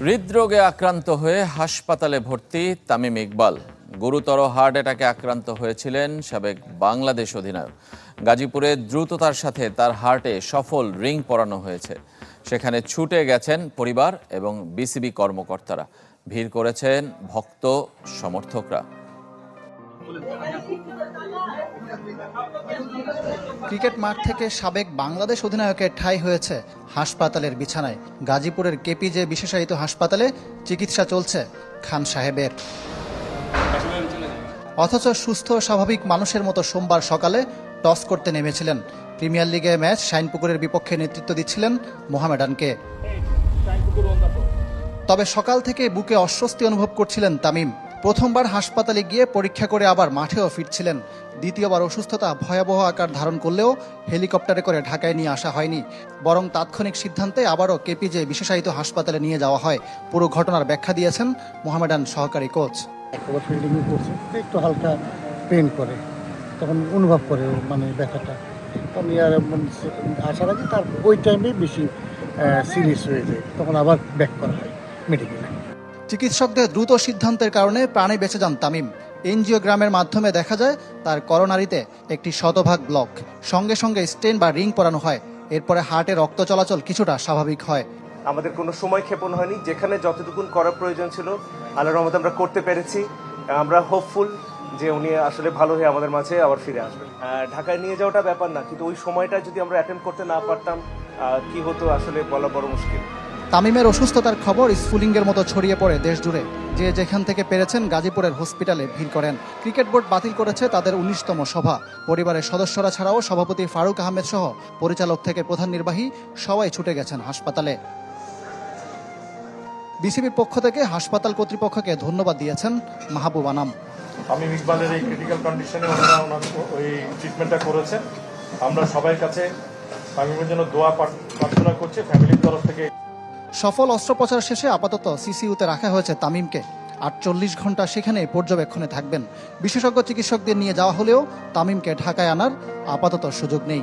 হৃদরোগে আক্রান্ত হয়ে হাসপাতালে ভর্তি তামিম ইকবাল। গুরুতর হার্ট অ্যাটাকে আক্রান্ত হয়েছিলেন সাবেক বাংলাদেশ অধিনায়ক। গাজীপুরে দ্রুততার সাথে তার হার্টে সফল রিং পরানো হয়েছে। সেখানে ছুটে গেছেন পরিবার এবং বিসিবি কর্মকর্তারা। ভিড় করেছেন ভক্ত সমর্থকরা। ক্রিকেট মাঠ থেকে সাবেক বাংলাদেশ অধিনায়কের ঠাঁই হয়েছে হাসপাতালের বিছানায়। গাজীপুরের কেপিজে বিশেষায়িত হাসপাতালে চিকিৎসা চলছে খান সাহেবের। অথচ সুস্থ, স্বাভাবিক মানুষের মতো সোমবার সকালে টস করতে নেমেছিলেন। প্রিমিয়ার লিগে ম্যাচ শাইনপুকুরের বিপক্ষে নেতৃত্ব দিচ্ছিলেন মোহামেডানকে। তবে সকাল থেকে বুকে অস্বস্তি অনুভব করছিলেন তামিম। প্রথমবার হাসপাতালে গিয়ে পরীক্ষা করে আবার মাঠেও ফিরছিলেন দ্বিতীয়বার অসুস্থতা ভয়াবহ আকার ধারণ করলেও হেলিকপ্টারে করে ঢাকায় নিয়ে আসা হয়নি। বরং তাৎক্ষণিক সিদ্ধান্তে আবারও কেপিজে বিশেষায়িত হাসপাতালে নিয়ে যাওয়া হয়। পুরো ঘটনার ব্যাখ্যা দিয়েছেন মোহামেডান সহকারী কোচ। একটু হালকা পেন করে তখন অনুভব করে মানে ব্যথাটা। তখন ইয়ার সে- আসার আগে তার ওই টাইমে বেশি সিরিয়াস হয়ে যায় তখন আবার ব্যাক করা হয় মেডিকেলে চিকিৎসকদের দ্রুত সিদ্ধান্তের কারণে প্রাণে বেঁচে যান তামিম। এনজিওগ্রামের মাধ্যমে দেখা যায়, তার করোনারিতে একটি শতভাগ ব্লক। সঙ্গে সঙ্গে স্টেন বা রিং পরানো হয়। এরপরে হার্টে রক্ত চলাচল কিছুটা স্বাভাবিক হয়। আমাদের কোনো সময় ক্ষেপণ হয়নি। যেখানে যতটুকুন করার প্রয়োজন ছিল, আল্লাহর রহমতে আমরা করতে পেরেছি। আমরা হোপফুল যে উনি আসলে ভালো হয়ে আমাদের মাঝে আবার ফিরে আসবেন। ঢাকায় নিয়ে যাওয়াটা ব্যাপার না, কিন্তু ওই সময়টা যদি আমরা অ্যাটেন্ড করতে না পারতাম কি হতো আসলে বলা বড় মুশকিল। তামিমের অসুস্থতার খবর স্ফুলিঙ্গের মতো ছড়িয়ে পড়ে দেশ জুড়ে যে যেখান থেকে পেরেছেন গাজীপুরের হসপিটালে ভিড় করেন। ক্রিকেট বোর্ড বাতিল করেছে তাদের উনিশতম সভা। পরিবারের সদস্যরা ছাড়াও সভাপতি ফারুক আহমেদ সহ পরিচালক থেকে প্রধান নির্বাহী সবাই ছুটে গেছেন হাসপাতালে। বিসিবির পক্ষ থেকে হাসপাতাল কর্তৃপক্ষকে ধন্যবাদ দিয়েছেন মাহবুব আনাম। আমি ইকবালের এই ক্রিটিক্যাল কন্ডিশনে ওনারা ওনার ওই ট্রিটমেন্টটা করেছেন। আমরা সবাই কাছে তামিমের জন্য দোয়া প্রার্থনা করছি ফ্যামিলির তরফ থেকে সফল অস্ত্রোপচার শেষে আপাতত সিসিইউতে রাখা হয়েছে তামিমকে। আটচল্লিশ ঘণ্টা সেখানে পর্যবেক্ষণে থাকবেন। বিশেষজ্ঞ চিকিৎসকদের নিয়ে যাওয়া হলেও তামিমকে ঢাকায় আনার আপাতত সুযোগ নেই।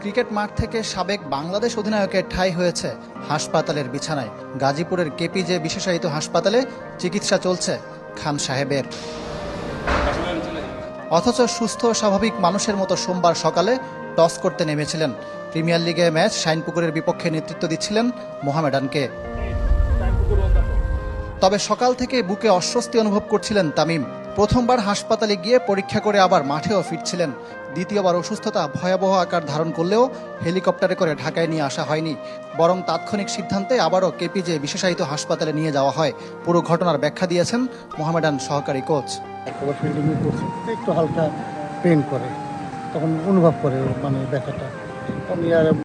ক্রিকেট মাঠ থেকে সাবেক বাংলাদেশ অধিনায়কের ঠাঁই হয়েছে হাসপাতালের বিছানায়। গাজীপুরের কেপিজে বিশেষায়িত হাসপাতালে চিকিৎসা চলছে খান সাহেবের। অথচ সুস্থ স্বাভাবিক মানুষের মতো সোমবার সকালে টস করতে নেমেছিলেন। প্রিমিয়ার লিগে ম্যাচ শাইনপুকুরের বিপক্ষে নেতৃত্ব দিচ্ছিলেন মোহামেডানকে। তবে সকাল থেকে বুকে অস্বস্তি অনুভব করছিলেন তামিম। প্রথমবার হাসপাতালে গিয়ে পরীক্ষা করে আবার মাঠেও ফিরছিলেন। দ্বিতীয়বার অসুস্থতা ভয়াবহ আকার ধারণ করলেও হেলিকপ্টারে করে ঢাকায় নিয়ে আসা হয়নি। বরং তাৎক্ষণিক সিদ্ধান্তে আবারও কেপিজে বিশেষায়িত হাসপাতালে নিয়ে যাওয়া হয়। পুরো ঘটনার ব্যাখ্যা দিয়েছেন মোহামেডান সহকারী কোচ। একটু হালকা পেন করে, তখন অনুভব করে মানে ব্যথাটা।